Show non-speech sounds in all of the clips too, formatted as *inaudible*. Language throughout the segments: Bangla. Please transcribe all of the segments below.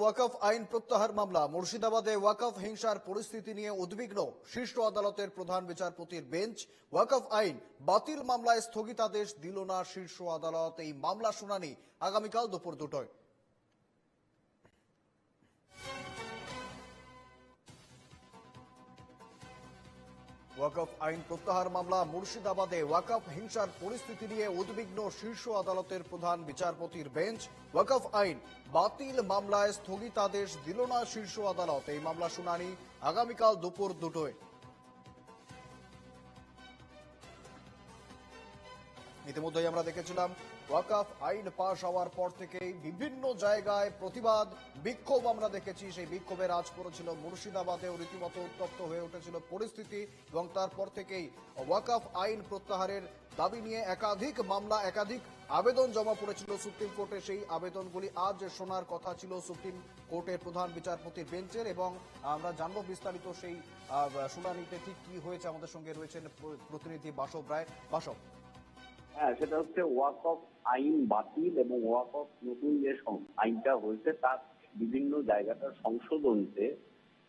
ওয়াকফ আইন প্রত্যাহার মামলা। মুর্শিদাবাদে ওয়াকফ হিংসার পরিস্থিতি নিয়ে উদ্বিগ্ন শীর্ষ আদালতের প্রধান বিচারপতির বেঞ্চ। ওয়াকফ আইন বাতিল মামলায় স্থগিতাদেশ দিল না শীর্ষ আদালত। এই মামলা শুনানি আগামীকাল দুপুর দুটোয়। ওয়াকফ আইন প্রত্যাহার মামলা মুর্শিদাবাদে ওয়াকফ হিংসার পরিস্থিতি নিয়ে উদ্বিগ্ন শীর্ষ আদালতের প্রধান বিচারপতির বেঞ্চ। ওয়াকফ আইন বাতিল মামলায় স্থগিতাদেশ দিল না শীর্ষ আদালত। এই মামলা শুনানি আগামীকাল দুপুর দুটোয়। ইতিমধ্যেই আমরা দেখেছিলাম, ওয়াকাফ আইন পাশ হওয়ার পর থেকেই বিভিন্ন জায়গায় প্রতিবাদ, বিক্ষোভ আমরা দেখেছি। সেই বিক্ষোভে রাজ করেছিল মুর্শিদাবাদেও রীতিমতো উত্তপ্ত হয়ে উঠেছিল পরিস্থিতি এবং তারপর থেকেই ওয়াকাফ আইন প্রত্যাহারের দাবি নিয়ে একাধিক মামলা, একাধিক আবেদন জমা পড়েছিল সুপ্রিম কোর্টে। সেই আবেদনগুলি আজ শোনার কথা ছিল সুপ্রিম কোর্টের প্রধান বিচারপতির বেঞ্চের এবং আমরা জানব বিস্তারিত সেই শুনানিতে ঠিক কি হয়েছে। আমাদের সঙ্গে রয়েছেন প্রতিনিধি বাসব রায়। বাসব। হ্যাঁ সেটা হচ্ছে ওয়াক অফ আইন বাতিল এবং ওয়াক অফ নতুন যে আইনটা হয়েছে, তার বিভিন্ন জায়গাটা সংশোধনতে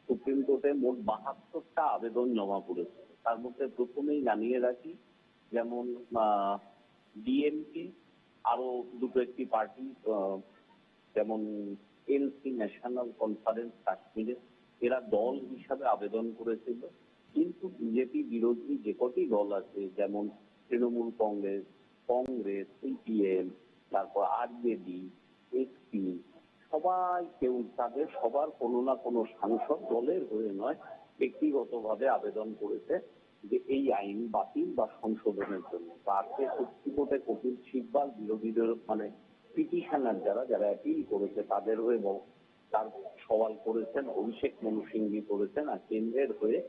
সুপ্রিম কোর্টে মোট বাহাত্তরটা আবেদন জমা পড়েছে। তার মধ্যে প্রথমেই জানিয়ে রাখি, যেমন ডিএমপি আরও দুটো একটি পার্টি যেমন এনসি ন্যাশনাল কনফারেন্স কাশ্মীরে, এরা দল হিসাবে আবেদন করেছিল। কিন্তু বিজেপি বিরোধী যে কটি দল আছে, যেমন তৃণমূল কংগ্রেস কংগ্রেস সিপিএম তারপর আরজেডি এসপি সবাই কেউ তাদের সবার কোনো না কোনো সাংসদ দলের হয়ে নয়, ব্যক্তিগতভাবে আবেদন করেছে যে এই আইন বাতিল বা সংশোধনের জন্য। তারকে সুপ্রিম কোর্টে কপিল সিব্বাল, বিরোধীদের মানে পিটিশনার যারা যারা অ্যাপিল করেছে, তাদের হয়ে তার সওয়াল করেছেন, অভিষেক মনু সিংভি করেছেন আর কেন্দ্রের হয়ে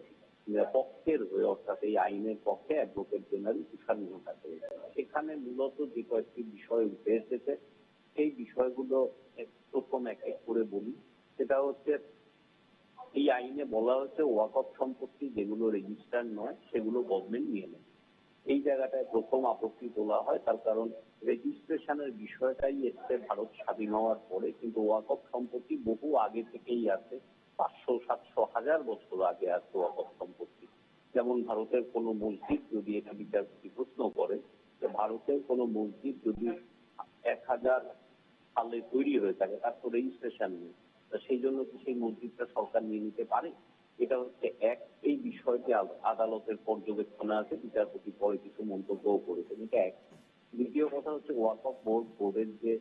পক্ষের হয়ে অর্থাৎ এই আইনের পক্ষে অ্যাডভোকেট জেনারেল তুষার মেহতা সেখানে মূলত যে কয়েকটি বিষয় উঠে এসেছে, সেই বিষয়গুলো প্রথম এক এক করে বলি। সেটা হচ্ছে, এই আইনে বলা হচ্ছে ওয়াকফ সম্পত্তি যেগুলো রেজিস্টার নয়, সেগুলো গভর্নমেন্ট নিয়ে নেয়। এই জায়গাটায় প্রথম আপত্তি তোলা হয়, তার কারণ রেজিস্ট্রেশনের বিষয়টাই এসছে ভারত স্বাধীন হওয়ার পরে, কিন্তু ওয়াকফ সম্পত্তি বহু আগে থেকেই আছে, পাঁচশো সাতশো হাজার বছর আগে আছে ওয়াকফ সম্পত্তি। যেমন ভারতের কোনো মসজিদ যদি এটা বিচারপতি প্রশ্ন করে, যে ভারতের কোনো মসজিদ যদি এক হাজার সালে তৈরি হয়ে থাকে, তার তো রেজিস্ট্রেশন নেই। সেই জন্য কি সেই মসজিদটা সরকার নিয়ে নিতে পারে? এটা হচ্ছে এক, এই বিষয়টি আদ- আদালতের পর্যবেক্ষণে আছে, বিচারপতি পরে কিছু মন্তব্যও করেছেন, এটা এক। দ্বিতীয় কথা হচ্ছে ওয়াকফ বোর্ড বোর্ডের যে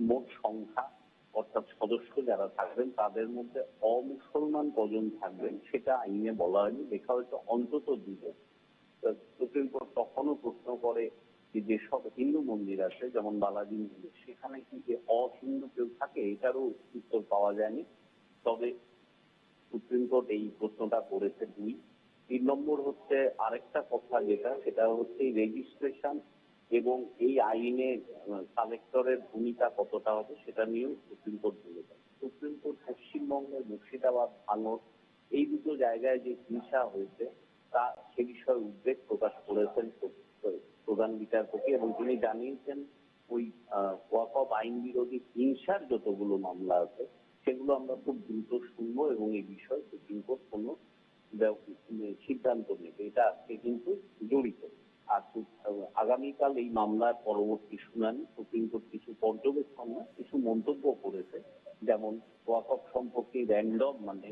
মোট সংখ্যা অর্থাৎ সদস্য যারা থাকবেন, তাদের মধ্যে অমুসলমান কজন থাকবেন সেটা আইনে বলা হয়নি। লেখা হয়েছে অন্তত দুজন। সুপ্রিম কোর্ট তখনও প্রশ্ন করে যে যেসব হিন্দু মন্দির আছে, যেমন বালাজি মন্দির, সেখানে কি যে অহিন্দু কেউ থাকে, এটারও উত্তর পাওয়া যায়নি। তবে সুপ্রিম কোর্ট এই প্রশ্নটা করেছে দুই। তিন নম্বর হচ্ছে আরেকটা কথা যেটা, সেটা হচ্ছে রেজিস্ট্রেশন এবং এই আইনে কালেক্টরের ভূমিকা কতটা হবে সেটা নিয়েও সুপ্রিম কোর্ট বলেছে সুপ্রিম কোর্ট পশ্চিমবঙ্গের মুর্শিদাবাদ ভাঙর এই দুটো জায়গায় যে হিংসা হয়েছে, তা সে বিষয়ে উদ্বেগ প্রকাশ করেছেন প্র- প্রধান বিচারপতি এবং তিনি জানিয়েছেন ওই ওয়াকফ আইন বিরোধী হিংসার যতগুলো মামলা আছে, সেগুলো আমরা খুব দ্রুত শুনব এবং এই বিষয়ে সুপ্রিম কোর্ট কোনো সিদ্ধান্ত নেবে। এটা আজকে কিন্তু জড়িত। আগামীকাল এই মামলার পরবর্তী শুনানি, সুপ্রিম কোর্ট কিছু পর্যবেক্ষণ কিছু মন্তব্য করেছে। যেমন, ওয়াকফ সম্পত্তি র্যান্ডম মানে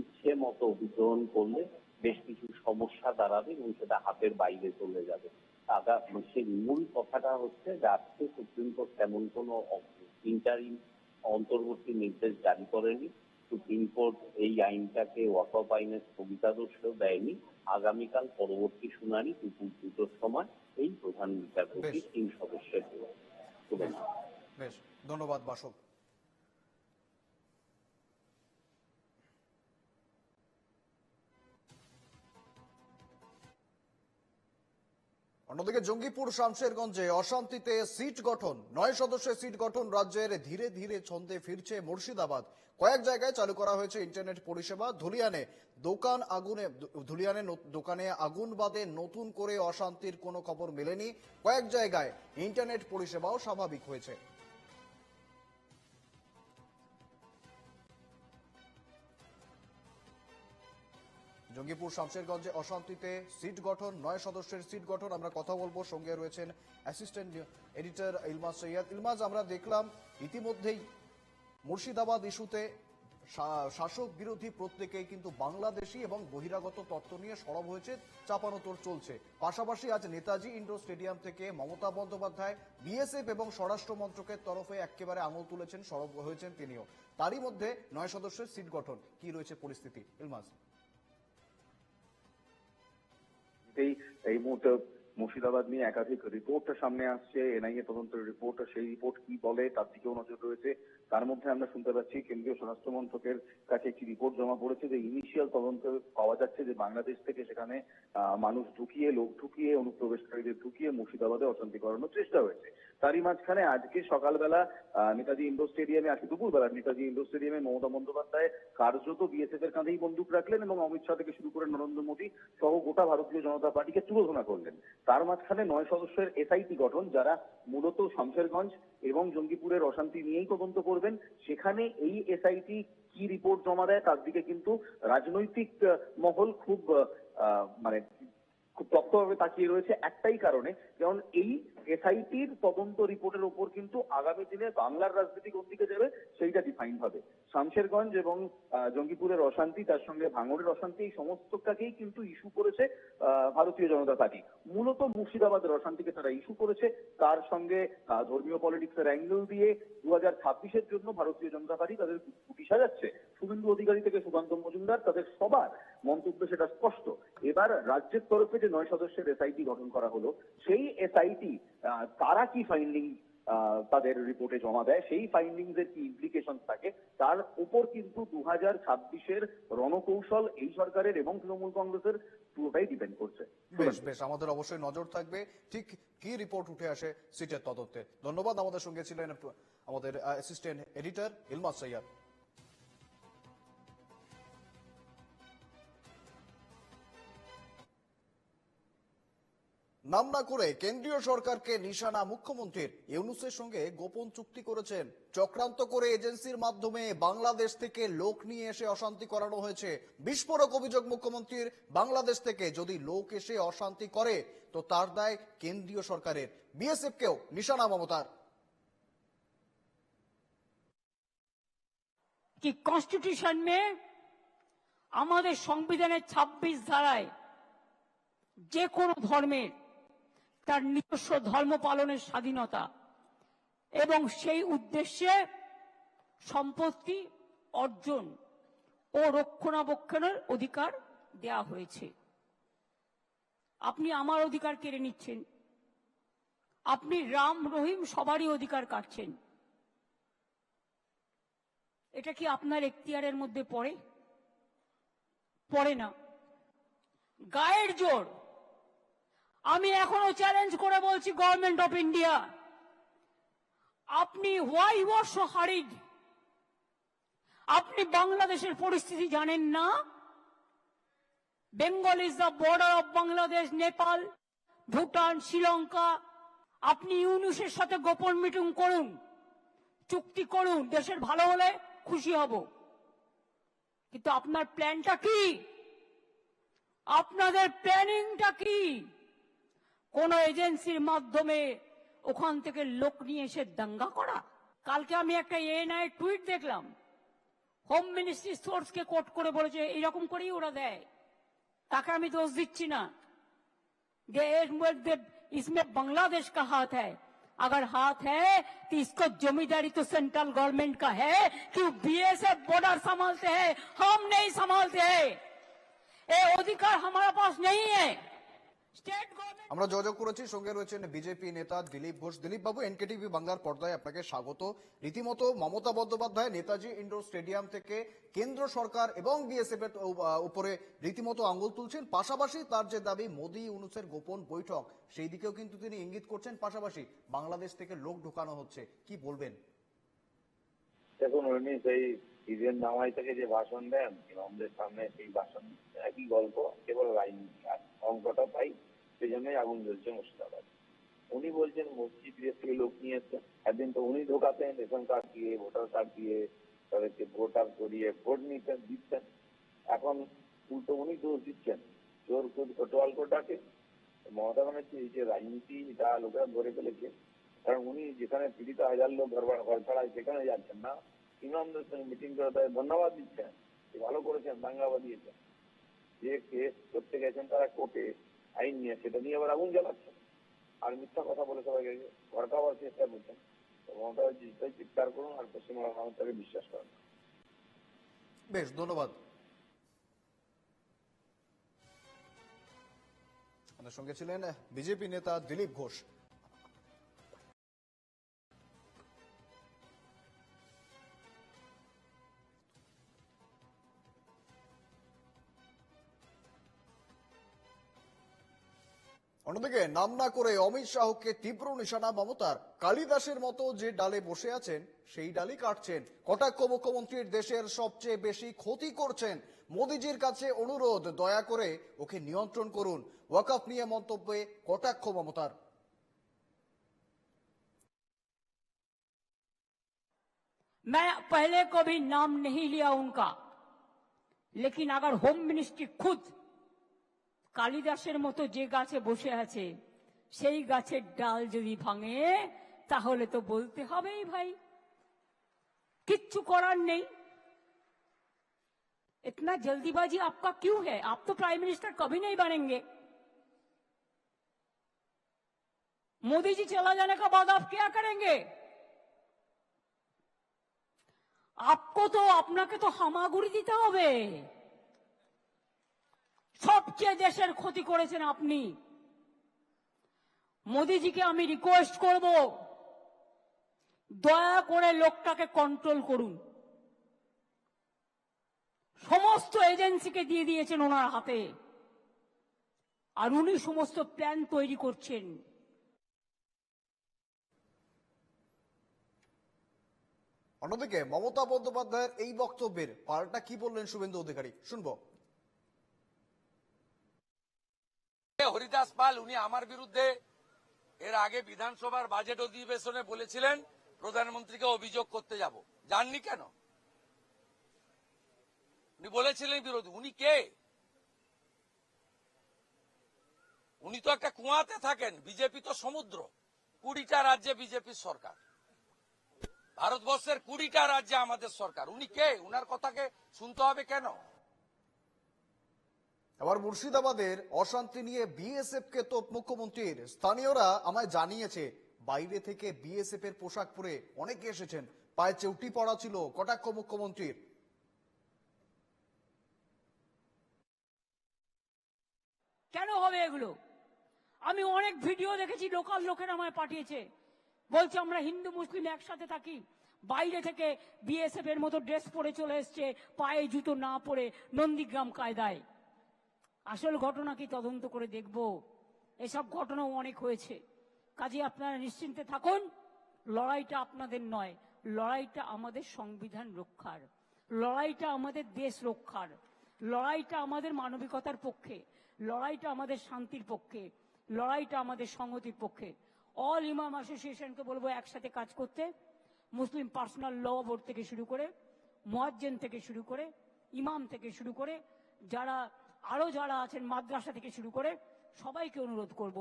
ইচ্ছে মতো অধিগ্রহণ করলে বেশ কিছু সমস্যা দাঁড়াবে এবং সেটা হাতের বাইরে চলে যাবে। সেই মূল কথাটা হচ্ছে যে আজকে সুপ্রিম কোর্ট তেমন কোনো ইন্টারিম অন্তর্বর্তী নির্দেশ জারি করেনি। সুপ্রিম কোর্ট এই আইনটাকে ওয়াকফ আইনের স্থগিতাদেশও দেয়নি। আগামীকাল পরবর্তী শুনানি দুপুর দুটোর সময় এই প্রধান বিচারপতি তিন সদস্যের বেশ। ধন্যবাদ বাসব অন্যদিকে জঙ্গিপুর শামশেরগঞ্জে অশান্তিতে সিট গঠন। নয় সদস্যের সিট গঠন রাজ্যের ধীরে ধীরে ছন্দে ফিরছে মুর্শিদাবাদ। কয়েক জায়গায় চালু করা হয়েছে ইন্টারনেট পরিষেবা। ধুলিয়ানে দোকান আগুনে, ধুলিয়ানে দোকানে আগুন বাদে নতুন করে অশান্তির কোনো খবর মেলেনি। কয়েক জায়গায় ইন্টারনেট পরিষেবাও স্বাভাবিক হয়েছে। জঙ্গিপুর শামশেরগঞ্জে অশান্তিতে সিট গঠন, নয় সদস্যের সিট গঠন, আমরা কথা বলব। সঙ্গে রয়েছেন অ্যাসিস্ট্যান্ট এডিটর ইলমাজ সৈয়াদ। ইলমাজ আমরা দেখলাম ইতিমধ্যেই মুর্শিদাবাদ ইস্যুতে শাসক বিরোধী প্রত্যেকেই কিন্তু বাংলাদেশি এবং বহিরাগত তত্ত্ব নিয়ে সরব হয়েছে চাপানোতর চলছে। পাশাপাশি আজ নেতাজি ইন্ডোর স্টেডিয়াম থেকে মমতা বন্দ্যোপাধ্যায়, বিএসএফ এবং স্বরাষ্ট্র মন্ত্রকের তরফে একেবারে আঙুল তুলেছেন, সরব হয়েছেন তিনিও। তারই মধ্যে নয় সদস্যের সিট গঠন, কি রয়েছে পরিস্থিতি? ইলমাজ এই মুহূর্তে মুর্শিদাবাদ নিয়ে একাধিক রিপোর্ট সামনে আসছে এনআইএ তদন্তের রিপোর্ট সেই রিপোর্ট কি বলে তার দিকেও নজর রয়েছে। তার মধ্যে আমরা শুনতে পাচ্ছি, কেন্দ্রীয় স্বরাষ্ট্র মন্ত্রকের কাছে একটি রিপোর্ট জমা পড়েছে যে ইনিশিয়াল তদন্ত পাওয়া যাচ্ছে যে বাংলাদেশ থেকে সেখানে মানুষ ঢুকিয়ে, লোক ঢুকিয়ে, অনুপ্রবেশকারীদের ঢুকিয়ে মুর্শিদাবাদে অশান্তি করানোর চেষ্টা হয়েছে। তারই মাঝখানে আজকে সকালবেলা নেতাজি ইন্ডোর স্টেডিয়ামে আজকে দুপুরবেলা নেতাজি ইন্ডোর স্টেডিয়ামে মমতা বন্দ্যোপাধ্যায় কার্যত বিএসএফ এর কাঁধেই বন্দুক রাখলেন এবং অমিত শাহ থেকে শুরু করে নরেন্দ্র মোদী সহ গোটা ভারতীয় জনতা পার্টিকে তুলোধনা করলেন। তার মাঝখানে নয় সদস্যের এসআইটি গঠন, যারা মূলত শামশেরগঞ্জ এবং জঙ্গিপুরের অশান্তি নিয়েই তদন্ত করবেন, সেখানে এই এসআইটি কি রিপোর্ট জমা দেয় তার দিকে কিন্তু রাজনৈতিক মহল খুব মানে খুব তত্ত্বভাবে তাকিয়ে রয়েছে একটাই কারণে, যেমন এই এসআইটির তদন্ত রিপোর্টের উপর কিন্তু আগামী দিনে বাংলার রাজনীতি কোন দিকে যাবে সেইটা ডিফাইন হবে। শামশেরগঞ্জ এবং জঙ্গিপুরের অশান্তি, তার সঙ্গে ভাঙড়ের অশান্তি, এই সমস্তটাকেই কিন্তু ইস্যু করেছে ভারতীয় জনতা পার্টি। মূলত মুর্শিদাবাদের অশান্তিকে তারা ইস্যু করেছে, তার সঙ্গে ধর্মীয় পলিটিক্সের অ্যাঙ্গেল দিয়ে দু হাজার ছাব্বিশের জন্য ভারতীয় জনতা পার্টি তাদের কুটি সাজাচ্ছে। শুভেন্দু অধিকারী থেকে সুকান্ত মজুমদার তাদের সবার মন্তব্য সেটা স্পষ্ট। এবার রাজ্যের তরফে যে নয় সদস্যের এসআইটি গঠন করা হলো, সেই এসআইটি তারা কি ফাইন্ডিং তাদের রিপোর্টে জমা দেয়? সেই ফাইন্ডিংস এর কি ইমপ্লিকেশন থাকে? তার উপর কিন্তু দু হাজার ছাব্বিশের রণকৌশল এই সরকারের এবং তৃণমূল কংগ্রেসের পুরোটাই ডিপেন্ড করছে। বেশ বেশ আমাদের অবশ্যই নজর থাকবে। ঠিক কি রিপোর্ট উঠে আসে সিটের তদন্তে? ধন্যবাদ আমাদের সঙ্গে ছিলেন আমাদের অ্যাসিস্ট্যান্ট এডিটর ইলমাজ সৈয়দ। নাম না করে কেন্দ্রীয় সরকারকে নিশানা মুখ্যমন্ত্রীর ইউনুসের সঙ্গে গোপন চুক্তি করেছেন চক্রান্ত করে এজেন্সির মাধ্যমে বাংলাদেশ থেকে লোক নিয়ে এসে অশান্তি করানো হয়েছে বিস্ফোরক অভিযোগ মুখ্যমন্ত্রীর বাংলাদেশ থেকে যদি লোক এসে অশান্তি করে তো তার দায় কেন্দ্রীয় সরকারের বিএসএফ কেও নিশানা মমতার कि कॉन्स्टिट्यूशन में আমাদের সংবিধানের ২৬ ধারায় যে কোনো ধর্মের তার নিজস্ব ধর্ম পালনের স্বাধীনতা এবং সেই উদ্দেশ্যে সম্পত্তি অর্জন ও রক্ষণাবেক্ষণের অধিকার দেয়া হয়েছে। আপনি আমার অধিকার কেড়ে নিচ্ছেন। আপনি রাম রহিম সবারই অধিকার কাটছেন। এটা কি আপনার এখতিয়ারের মধ্যে পড়ে? পড়ে না। গায়ের জোর আমি এখনও চ্যালেঞ্জ করে বলছি গভর্নমেন্ট অফ ইন্ডিয়া আপনি হোয়াই ওয়ার সো হারিড আপনি বাংলাদেশের পরিস্থিতি জানেন না? Bengal is the border of Bangladesh Nepal Bhutan Sri Lanka আপনি ইউনুসের সাথে গোপন মিটিং করুন, চুক্তি করুন, দেশের ভালো হলে খুশি হব। কিন্তু আপনার প্ল্যানটা কি? আপনাদের প্ল্যানিংটা কি? কোন এজেন্সির মাধ্যমে ওখান থেকে লোক নিয়ে এসে দাঙ্গা করা কালকে আমি একটা এএনআই টুইট দেখলাম হোম মিনিস্ট্রি সোর্সকে কোট করে বলেছে এইরকম করেই ওরা দেয় তাকে আমি দোষ দিচ্ছি না যে এর মধ্যে इसमें बांग्लादेश का हाथ है अगर हाथ है तो इसको जमींदारी तो सेंट्रल गवर्नमेंट का है कि बीएसएफ बॉर्डर संभालते हैं हम नहीं संभालते हैं ये अधिकार हमारे पास नहीं है स्टेट गवर्नमेंट আমরা যোগাযোগ করেছি সঙ্গে রয়েছেন বিজেপি নেতা দিলীপ ঘোষ। দিলীপ বাবু এনকেটিভি বাংলার পর্দায় আপনাকে স্বাগত। রীতিমতো মমতা বন্দ্যোপাধ্যায় নেতাজি ইন্ডোর স্টেডিয়াম থেকে কেন্দ্র সরকার এবং বিএসএফ এর উপরে রীতিমতো আঙ্গুল তুলছেন। পাশাপাশি তার যে দাবি মোদি ইউনুসের গোপন বৈঠক সেই দিকেও কিন্তু তিনি ইঙ্গিত করছেন। পাশাপাশি বাংলাদেশ থেকে লোক ঢোকানো হচ্ছে। কি বলবেন? দেখুন উনি সেই ঈদের নামাই থেকে যে ভাষণ দেন ইমামদের সামনে সেই ভাষণ একই গল্প কেবল লাইন অঙ্কটা পাই সেই জন্যই আগুন জ্বলছে মুর্শিদাবাদ। উনি বলছেন, মসজিদ থেকে লোক নিয়ে এসছেন একদিন তো উনি ঢোকাতেন, রেশন কার্ড দিয়ে, ভোটার কার্ড দিয়ে, তাদেরকে ভোটার করিয়ে ভোট নিতেন দিচ্ছেন এখন উল্টো উনি দোষ দিচ্ছেন। চোর কোটোয়াল কোটাকে। মমতা ব্যানার্জি, এই যে রাজনীতিটা লোকেরা ধরে ফেলেছে। কারণ উনি যেখানে পীড়িত হাজার লোক ঘর ঘর ছাড়ায় সেখানে যাচ্ছেন না। ইমামদের সঙ্গে মিটিং করে তাদের ধন্যবাদ দিচ্ছেন। ভালো করেছেন, দাঙ্গা বাঁধিয়েছেন। যে কেস করতে গেছেন তারা কোর্টে আইন নিয়ে, সেটা নিয়ে আবার আগুন জ্বালাচ্ছে। আর মিথ্যা কথা বলে সবাইকে ভড়কাবার চেষ্টা করছেন। মমতা ব্যানার্জি চিৎকার করুন, আর পশ্চিমবঙ্গ মমতাকে তাকে বিশ্বাস করেন। বেশ, ধন্যবাদ। আমাদের সঙ্গে ছিলেন বিজেপি নেতা দিলীপ ঘোষ। অন্যদিকে নাম না করে অমিত শাহকে তীব্র নিশানা মমতার কালিদাসের মতো যে ডালে বসে আছেন সেই ডালই কাটছেন কটাক্ষ মুখ্যমন্ত্রীর দেশের সবচেয়ে বেশি ক্ষতি করছেন মোদিজির কাছে অনুরোধ দয়া করে ওকে নিয়ন্ত্রণ করুন ওয়াকআপ নিয়ে মন্তব্যে কটাক্ষ মমতার मैं पहले कभी नाम नहीं लिया उनका लेकिन अगर होम मिनिस्ट्री खुद কালিদাসের মতো যে গাছে বসে আছে সেই গাছের ডাল যদি ভাঙে তাহলে তো বলতে হবেই ভাই কিচ্ছু করার নেই इतना जल्दीबाजी आपका क्यों है आप तो प्राइम मिनिस्टर कभी नहीं बनेंगे मोदी जी चला जाने का बाद आप क्या करेंगे आपको তো আপনাকে তো হামাগুড়ি দিতে হবে সবচেয়ে দেশের ক্ষতি করেছেন আপনি। মোদিজিকে আমি রিকোয়েস্ট করব, দয়া করে লোকটাকে কন্ট্রোল করুন। সমস্ত এজেন্সিকে দিয়ে দিয়েছেন ওনার হাতে। আর উনি সমস্ত প্ল্যান তৈরি করছেন। অন্যদিকে মমতা বন্দ্যোপাধ্যায়ের এই বক্তব্যের পাল্টা কি বললেন শুভেন্দু অধিকারী? শুনব। হরিদাস পাল, উনি আমার বিরুদ্ধে এর আগে বিধানসভার বাজেট অধিবেশনে বলেছিলেন, প্রধানমন্ত্রীকে অভিযোগ করতে যাব। জাননি কেন? উনি বলেছিলেন বিরোধী। উনি কে? উনি তো একটা কুয়াতে থাকেন, বিজেপি তো সমুদ্র। কুড়িটা রাজ্যে বিজেপির সরকার। ভারতবর্ষের কুড়িটা রাজ্যে আমাদের সরকার। উনি কে? উনার কথাকে শুনতে হবে কেন? আবার মুর্শিদাবাদের অশান্তি নিয়ে বিএসএফ কে তো মুখ্যমন্ত্রীর। স্থানীয়রা আমায় জানিয়েছে, বাইরে থেকে বিএসএফ এর পোশাক পরে অনেকে এসেছেন। পায়ে চৌটি পড়া ছিল কটাক্ষ মুখ্যমন্ত্রীর। কেন হবে এগুলো? আমি অনেক ভিডিও দেখেছি, লোকাল লোকেরা আমায় পাঠিয়েছে। বলছে, আমরা হিন্দু, মুসলিম একসাথে থাকি। বাইরে থেকে বিএসএফ এর মতো ড্রেস পরে চলে এসছে, পায়ে জুতো না পরে নন্দীগ্রাম কায়দায়। আসল ঘটনা কি তদন্ত করে দেখব। এসব ঘটনাও অনেক হয়েছে। কাজে আপনারা নিশ্চিন্তে থাকুন, লড়াইটা আপনাদের নয়, লড়াইটা আমাদের সংবিধান রক্ষার, লড়াইটা আমাদের দেশ রক্ষার, লড়াইটা আমাদের মানবিকতার পক্ষে, লড়াইটা আমাদের শান্তির পক্ষে, লড়াইটা আমাদের সংহতির পক্ষে। অল ইমাম অ্যাসোসিয়েশনকে বলব একসাথে কাজ করতে মুসলিম পার্সোনাল ল বোর্ড থেকে শুরু করে মোয়াজ্জেন থেকে শুরু করে ইমাম থেকে শুরু করে, যারা আরও যারা আছেন মাদ্রাসা থেকে শুরু করে সবাইকে অনুরোধ করব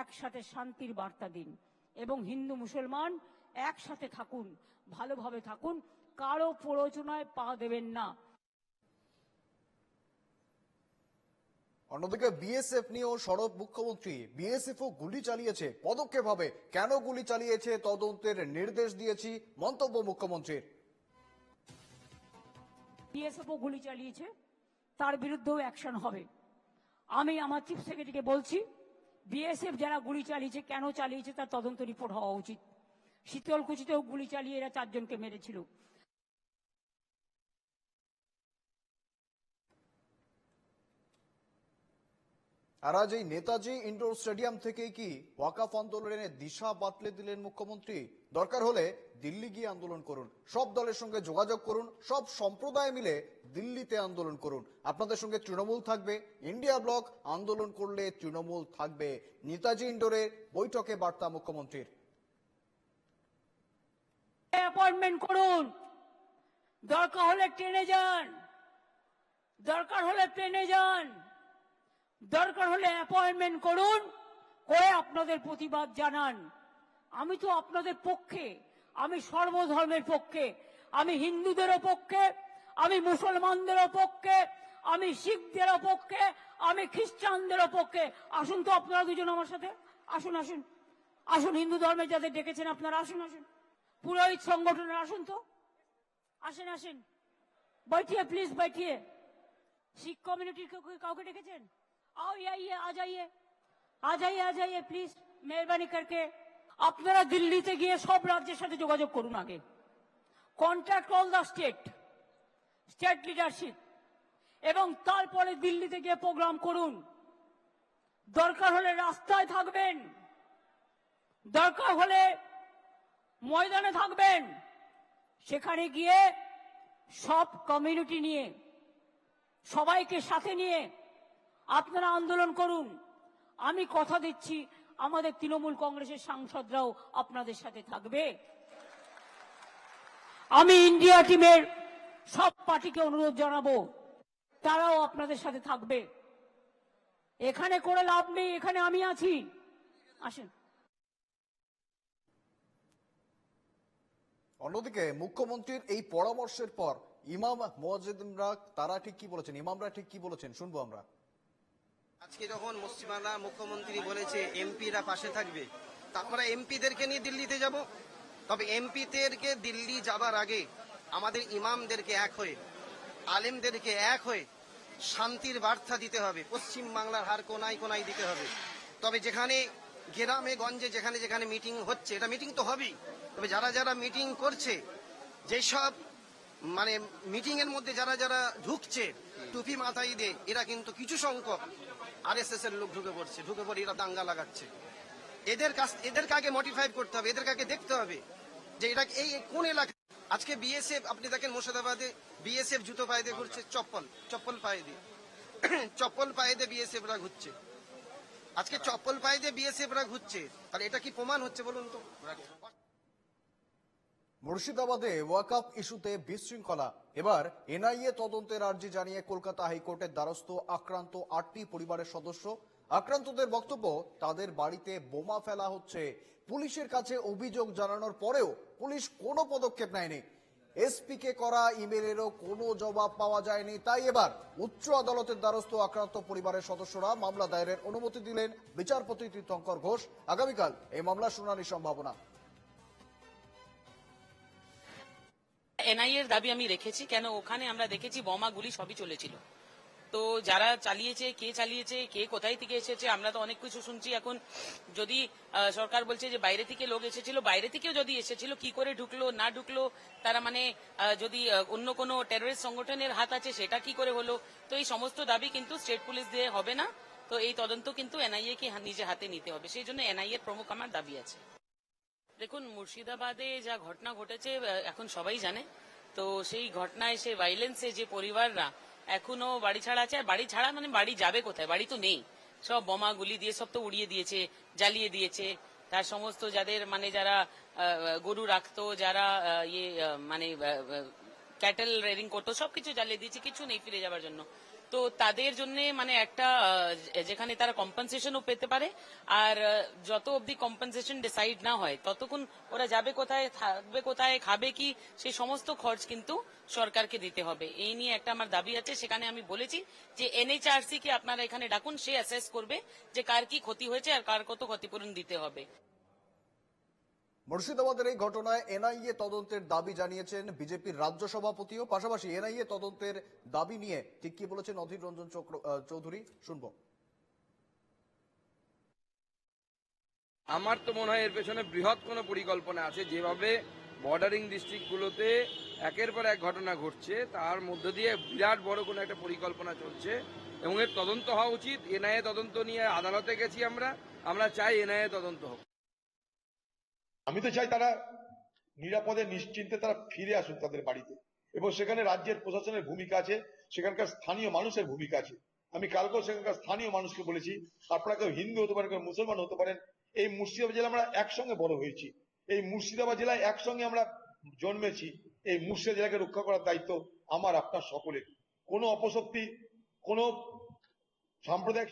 একসাথে শান্তির বার্তা দিন এবং হিন্দু মুসলমান একসাথে থাকুন ভালোভাবে থাকুন কারও প্ররোচনায় পা দেবেন না। অন্যদিকে বিএসএফ নিয়েও সরব মুখ্যমন্ত্রী বিএসএফ ও গুলি চালিয়েছে। পদক্ষেপ হবে কেন গুলি চালিয়েছে তদন্তের নির্দেশ দিয়েছি মন্তব্য মুখ্যমন্ত্রীর। বিএসএফও গুলি চালিয়েছে। তার বিরুদ্ধেও অ্যাকশন হবে। আমি আমার চিফ সেক্রেটারিকে বলছি বিএসএফ যারা গুলি চালিয়েছে, কেন চালিয়েছে তার তদন্ত রিপোর্ট হওয়া উচিত। শীতলকুচিতেও গুলি চালিয়ে এরা চারজনকে মেরেছিল। আর আজ এই নেতাজি ইন্ডোর স্টেডিয়াম থেকেই কি ওয়াকাফ আন্দোলনের দিশা বাতলে দিলেন মুখ্যমন্ত্রী? দরকার হলে দিল্লি গিয়ে আন্দোলন করুন, সব দলের সঙ্গে যোগাযোগ করুন, সব সম্প্রদায় মিলে দিল্লিতে আন্দোলন করুন। আপনাদের সঙ্গে তৃণমূল থাকবে, ইন্ডিয়া ব্লক আন্দোলন করলে তৃণমূল থাকবে। নেতাজি ইন্ডোরে বৈঠকে বার্তা মুখ্যমন্ত্রীর। অ্যাপয়েন্টমেন্ট করুন। দরকার হলে ট্রেনে যান। দরকার হলে প্লেনে যান। দরকার হলে অ্যাপয়েন্টমেন্ট করুন করে আপনাদের প্রতিবাদ জানান আমি তো আপনাদের পক্ষে আমি সর্বধর্মের পক্ষে আমি হিন্দুদেরও পক্ষে আমি মুসলমানদেরও পক্ষে আমি শিখদেরও পক্ষে আমি খ্রিস্টানদেরও পক্ষে আসুন তো আপনারা দুজন আমার সাথে আসুন আসুন আসুন হিন্দু ধর্মে যাদের ডেকেছেন আপনারা আসুন আসুন পুরোহিত সংগঠনের আসুন তো আসেন আসেন बैठिए प्लीज बैठिए सिख कम्युनिटी को कोई काउके ডেকেছেন आओ ये आइए आ जाइए आ जाइए आ जाइए प्लीज মেহরবানি करके আপনারা দিল্লিতে গিয়ে সব রাজ্যের সাথে যোগাযোগ করুন আগে contact all the state state leadership এবং তারপরে দিল্লিতে গিয়ে প্রোগ্রাম করুন দরকার হলে রাস্তায় থাকবেন দরকার হলে ময়দানে থাকবেন সেখানে গিয়ে সব কমিউনিটি নিয়ে সবাইকে সাথে নিয়ে আপনারা আন্দোলন করুন। আমি কথা দিচ্ছি, আমাদের তৃণমূল কংগ্রেসের সাংসদরাও আপনাদের সাথে থাকবে। আমি ইন্ডিয়া টিমের সব পার্টিকে অনুরোধ জানাব, তারাও আপনাদের সাথে থাকবে। এখানে করে লাভ নেই, এখানে আমি আছি। আসেন। অন্যদিকে মুখ্যমন্ত্রীর এই পরামর্শের পর ইমাম মোয়াজ্জেদিনরা তারা ঠিক কি বলেছেন? ইমামরা ঠিক কি বলেছেন? শুনব আমরা। আজকে যখন পশ্চিমবাংলা মুখ্যমন্ত্রী বলেছে, এমপিরা পাশে থাকবে, তারপরে এমপিদেরকে নিয়ে দিল্লিতে যাব। তবে এমপিদেরকে দিল্লি যাবার আগে আমাদের ইমামদেরকে এক হয়ে, আলেমদেরকে এক হয়ে শান্তির বার্তা দিতে হবে। পশ্চিম বাংলার হার কোনায় কোনায় দিতে হবে। তবে যেখানে গ্রামে, গঞ্জে, যেখানে যেখানে মিটিং হচ্ছে, এটা মিটিং তো হবেই। তবে যারা যারা মিটিং করছে, যেসব মানে মিটিং এর মধ্যে যারা যারা ঢুকছে টুপি মাথায় দিয়ে এরা কিন্তু কিছু সংখ্যক আরএসএস এর লোক ঢুকে পড়ছে, ঢুকে পড়ে এরা দাঙ্গা লাগাচ্ছে। এদের কাছ, এদেরকে আগে মডিফাই করতে হবে, এদেরকে আগে দেখতে হবে যে এটা এই কোন এলাকা। আজকে বিএসএফ আপনি দেখেন মুর্শিদাবাদে বিএসএফ জুতো পায়ে দিয়ে ঘুরছে, চপ্পল চপ্পল পায়ে দিয়ে। *clears throat* চপ্পল পায়ে দিয়ে বিএসএফ রা ঘুরছে। আজকে চপ্পল পায়ে দিয়ে বিএসএফ রা ঘুরছে, তাহলে এটা কি প্রমাণ হচ্ছে বলুন তো? মুর্শিদাবাদে ওয়াকাফ ইস্যুতে বিশৃঙ্খলা। এবার এনআইএ তদন্তের আর্জি জানিয়ে কলকাতা হাইকোর্টের দ্বারস্থ আক্রান্ত আটটি পরিবারের সদস্য। আক্রান্তদের বক্তব্য, তাদের বাড়িতে বোমা ফেলা হচ্ছে। পুলিশের কাছে অভিযোগ জানানোর পরেও পুলিশ কোনো পদক্ষেপ নেয়নি। এসপি কে করা ইমেলেরও কোনো জবাব পাওয়া যায়নি। তাই এবার উচ্চ আদালতের দ্বারস্থ আক্রান্ত পরিবারের সদস্যরা মামলা দায়েরের অনুমতি দিলেন বিচারপতি তীর্থঙ্কর ঘোষ। আগামীকাল এই মামলা শুনানির সম্ভাবনা। এনআইএর দাবি আমি রেখেছি, কেন ওখানে আমরা দেখেছি বোমা গুলি সবই চলেছিল। তো যারা চালিয়েছে, কে চালিয়েছে, কে কোথায় থেকে এসেছে, আমরা তো অনেক কিছু শুনছি এখন। যদি সরকার বলছে যে বাইরে থেকে লোক এসেছিল, বাইরে থেকেও যদি এসেছিল, কি করে ঢুকলো, না ঢুকলো, তারা মানে যদি অন্য কোনো টেররিস্ট সংগঠনের হাত আছে, সেটা কি করে হলো? তো এই সমস্ত দাবি কিন্তু স্টেট পুলিশ দিয়ে হবে না। তো এই তদন্ত কিন্তু এনআইএ কে নিজে হাতে নিতে হবে। সেই জন্য এনআইএ প্রমুখ আমার দাবি আছে। দেখুন, মুর্শিদাবাদে যা ঘটনা ঘটেছে এখন সবাই জানে। তো সেই ঘটনায় সেই ভাইলেন্সে যে পরিবাররা এখনও বাড়ি ছাড়া আছে, আর বাড়ি ছাড়া মানে বাড়ি যাবে কোথায়? বাড়ি তো নেই। সব বোমা গুলি দিয়ে, সব তো উড়িয়ে দিয়েছে, জ্বালিয়ে দিয়েছে। তার সমস্ত যাদের মানে যারা গরু রাখতো, যারা ইয়ে মানে ক্যাটেল রেডিং করতো, সবকিছু জ্বালিয়ে দিয়েছে, কিছু নেই ফিরে যাবার জন্য। তো তাদের জন্য মানে একটা যেখানে তারা কম্পেনসেশনও পেতে পারে। আর যত অবধি কম্পেনসেশন ডিসাইড না হয়, ততক্ষণ ওরা যাবে কোথায়, থাকবে কোথায়, খাবে কি সেই সমস্ত খরচ কিন্তু সরকারকে দিতে হবে। এই নিয়ে একটা আমার দাবি আছে, সেখানে আমি বলেছি যে এনএইচআরসি কে আপনারা এখানে ডাকুন, সে অ্যাসেস করবে যে কার কি ক্ষতি হয়েছে আর কার কত ক্ষতিপূরণ দিতে হবে। মুর্শিদাবাদের এই ঘটনায় এনআইএ তদন্তের দাবি জানিয়েছেন বিজেপির রাজ্য সভাপতিও। পাশাপাশি এনআইএ তদন্তের দাবি নিয়ে ঠিক কি বলেছেন অধীর রঞ্জন চৌধুরী? শুনব। আমার তো মনে হয় এর পেছনে বৃহৎ কোনো পরিকল্পনা আছে। যেভাবে বর্ডারিং ডিস্ট্রিক্টগুলোতে একের পর এক ঘটনা ঘটছে, তার মধ্য দিয়ে বিরাট বড় কোনো একটা পরিকল্পনা চলছে এবং এর তদন্ত হওয়া উচিত। এনআইএ তদন্ত নিয়ে আদালতে গেছি আমরা। আমরা চাই এনআইএ তদন্ত হোক। আমি তো চাই তারা নিরাপদে, নিশ্চিন্তে তারা ফিরে আসুন তাদের বাড়িতে। এবং সেখানে রাজ্যের প্রশাসনের ভূমিকা আছে, সেখানকার স্থানীয় মানুষের ভূমিকা আছে। আমি কালকেও সেখানকার স্থানীয় মানুষকে বলেছি, আপনারা কেউ হিন্দু হতে পারেন, কেউ মুসলমান হতে পারেন, এই মুর্শিদাবাদ জেলা আমরা একসঙ্গে বড় হয়েছি। এই মুর্শিদাবাদ জেলায় একসঙ্গে আমরা জন্মেছি, এই মুর্শিদাবাদ জেলাকে রক্ষা করার দায়িত্ব আমার, আপনার সকলের কোনো অপশক্তি, কোনো সাম্প্রদায়িক